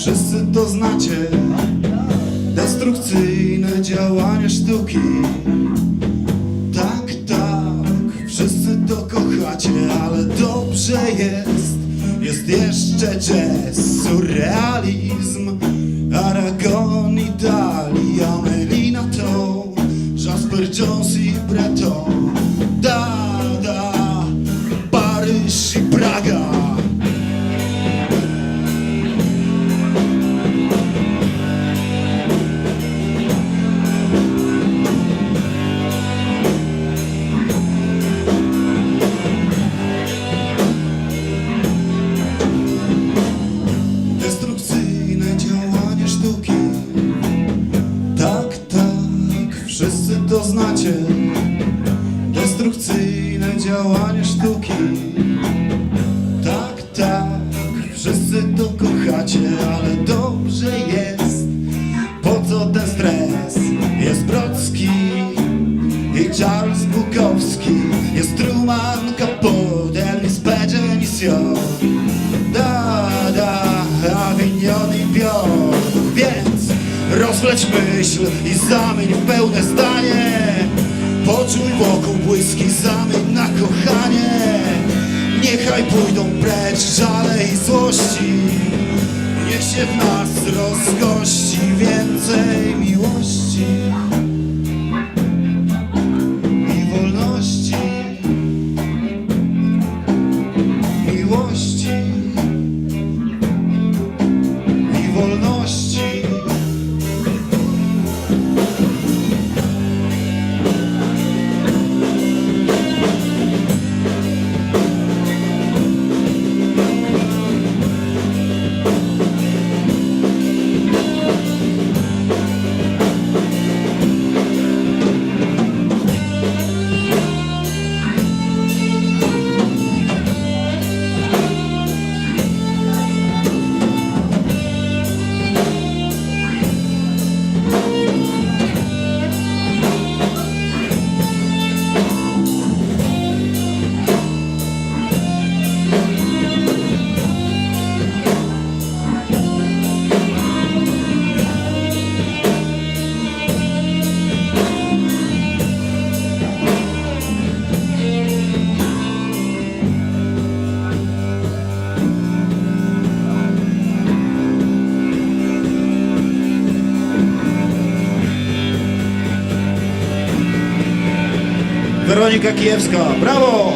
wszyscy to znacie. Destrukcyjne działania sztuki. Tak, tak, wszyscy to kochacie Ale dobrze jest, jest jeszcze jazz Surrealizm, Aragon i Dali Amelina to Jasper Jones i Breton. Da, da, Paryż i Praga to znacie? Destrukcyjne działanie sztuki. Tak, tak, wszyscy to kochacie Ale dobrze jest. Po co ten stres? Jest Brodzki i Charles Bukowski. Jest Truman Capote, Elvis Mission Da, myśl i zamień w pełne zdanie Poczuj wokół błyski, zamień na kochanie. Niechaj pójdą precz żale i złości. Niech się w nas rozgości więcej miłości Weronika Kijewska. Brawo!